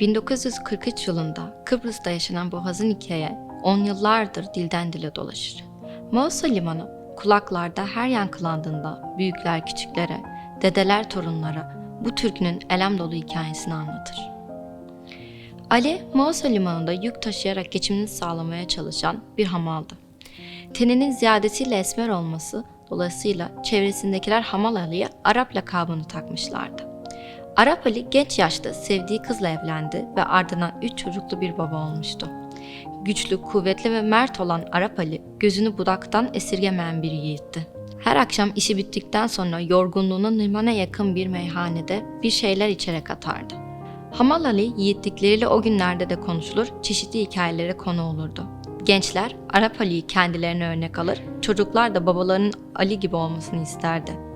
1943 yılında Kıbrıs'ta yaşanan bu hazin hikaye 10 yıllardır dilden dile dolaşır. Mausa Limanı kulaklarda her yankılandığında büyükler küçüklere, dedeler torunlara bu türkünün elem dolu hikayesini anlatır. Ali, Mausa Limanı'nda yük taşıyarak geçimini sağlamaya çalışan bir hamaldı. Teninin ziyadesiyle esmer olması dolayısıyla çevresindekiler Hamal Ali'ye Arap lakabını takmışlardı. Arap Ali genç yaşta sevdiği kızla evlendi ve ardından üç çocuklu bir baba olmuştu. Güçlü, kuvvetli ve mert olan Arap Ali gözünü budaktan esirgemeyen bir yiğitti. Her akşam işi bittikten sonra yorgunluğunu limana yakın bir meyhanede bir şeyler içerek atardı. Hamal Ali yiğitlikleriyle o günlerde de konuşulur, çeşitli hikayelere konu olurdu. Gençler Arap Ali'yi kendilerine örnek alır, çocuklar da babalarının Ali gibi olmasını isterdi.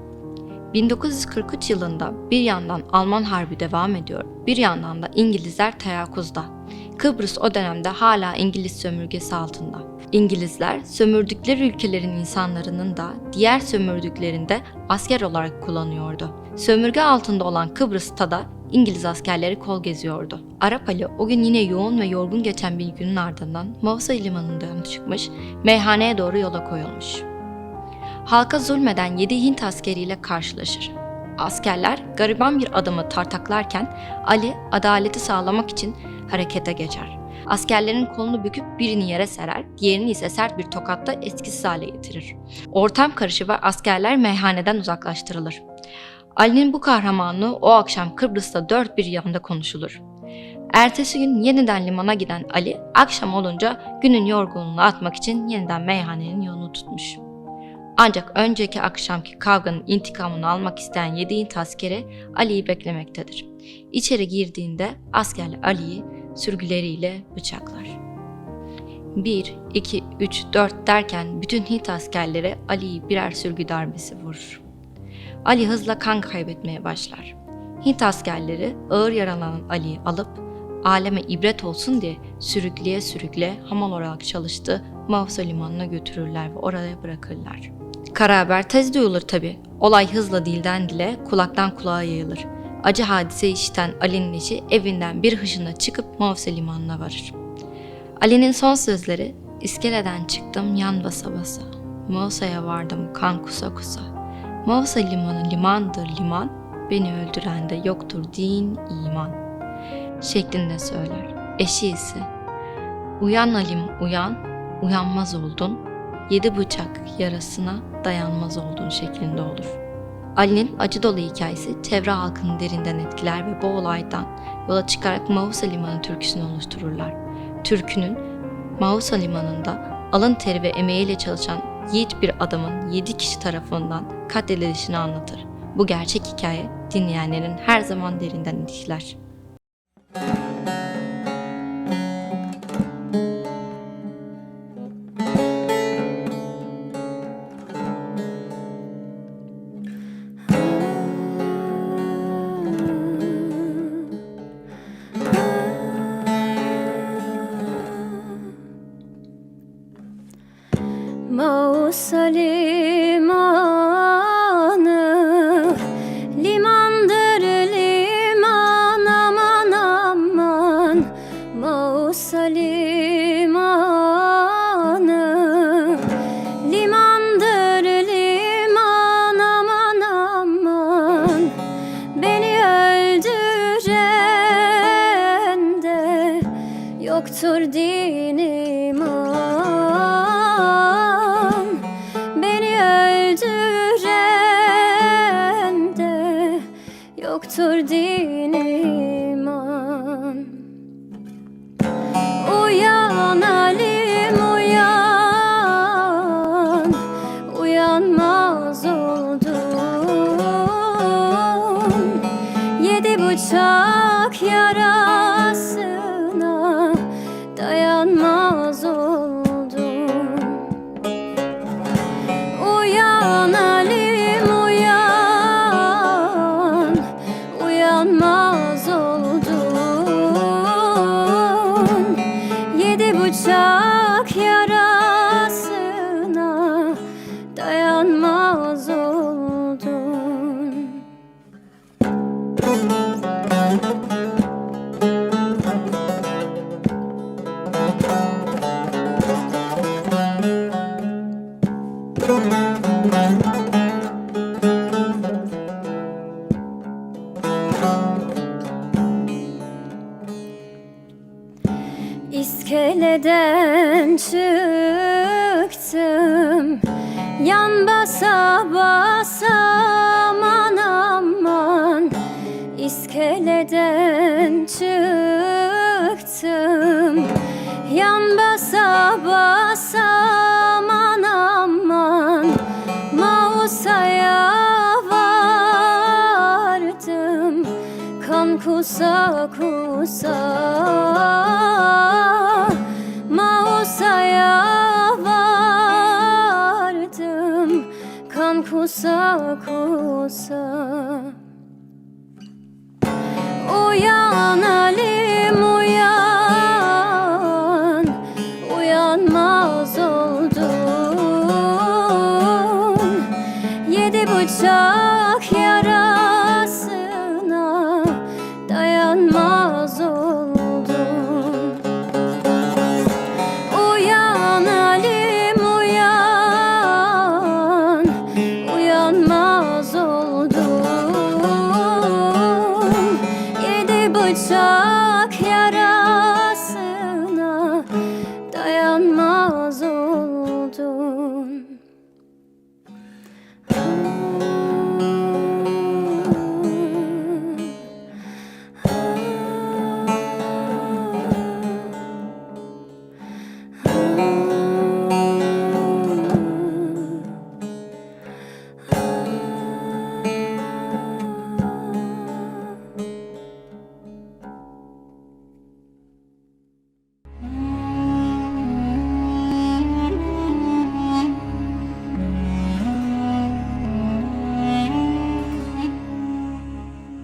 1943 yılında bir yandan Alman Harbi devam ediyor, bir yandan da İngilizler teyakkuzda. Kıbrıs o dönemde hala İngiliz sömürgesi altında. İngilizler sömürdükleri ülkelerin insanlarının da diğer sömürdüklerinde asker olarak kullanıyordu. Sömürge altında olan Kıbrıs'ta da İngiliz askerleri kol geziyordu. Arap Ali o gün yine yoğun ve yorgun geçen bir günün ardından Mausa limanından çıkmış, meyhaneye doğru yola koyulmuş. Halka zulmeden 7 Hint askeriyle karşılaşır. Askerler gariban bir adamı tartaklarken Ali adaleti sağlamak için harekete geçer. Askerlerin kolunu büküp birini yere serer, diğerini ise sert bir tokatla etkisiz hale getirir. Ortam karışı ve askerler meyhaneden uzaklaştırılır. Ali'nin bu kahramanlığı o akşam Kıbrıs'ta dört bir yanda konuşulur. Ertesi gün yeniden limana giden Ali, akşam olunca günün yorgunluğunu atmak için yeniden meyhanenin yolunu tutmuş. Ancak önceki akşamki kavganın intikamını almak isteyen yedi Hint askeri Ali'yi beklemektedir. İçeri girdiğinde askerler Ali'yi sürgüleriyle bıçaklar. 1, 2, 3, 4 derken bütün Hint askerleri Ali'yi birer sürgü darbesi vurur. Ali hızla kan kaybetmeye başlar. Hint askerleri ağır yaralanan Ali'yi alıp aleme ibret olsun diye sürükleye sürükle hamal olarak çalıştığı Mavsa limanına götürürler ve oraya bırakırlar. Kara haber tez duyulur tabi. Olay hızla dilden dile, kulaktan kulağa yayılır. Acı hadise işiten Ali'nin eşi evinden bir hışına çıkıp Mavsa limanına varır. Ali'nin son sözleri, iskeleden çıktım yan basa basa. Mavsa'ya vardım kan kusa kusa. Mavsa limanı limandır liman, beni öldüren de yoktur din iman. Şeklinde söyler. Eşi ise, uyan Alim uyan, uyanmaz oldun, yedi bıçak yarasına dayanmaz oldun şeklinde olur. Ali'nin acı dolu hikayesi çevre halkını derinden etkiler ve bu olaydan yola çıkarak Mausa Limanı türküsünü oluştururlar. Türkünün Mausa Limanı'nda alın teri ve emeğiyle çalışan yiğit bir adamın 7 kişi tarafından katledilişini anlatır. Bu gerçek hikaye dinleyenlerin her zaman derinden etkiler. Mausa yoktur din iman. Beni öldüren de yoktur din iman. Uyan Alim uyan. Uyanmaz oldun. Yedi bıçak yarasına basa basa aman aman. İskeleden çıktım. Yan basa basa aman aman. Mausa'ya vardım Kan kusa kusa uzak olsa. Uyan Ali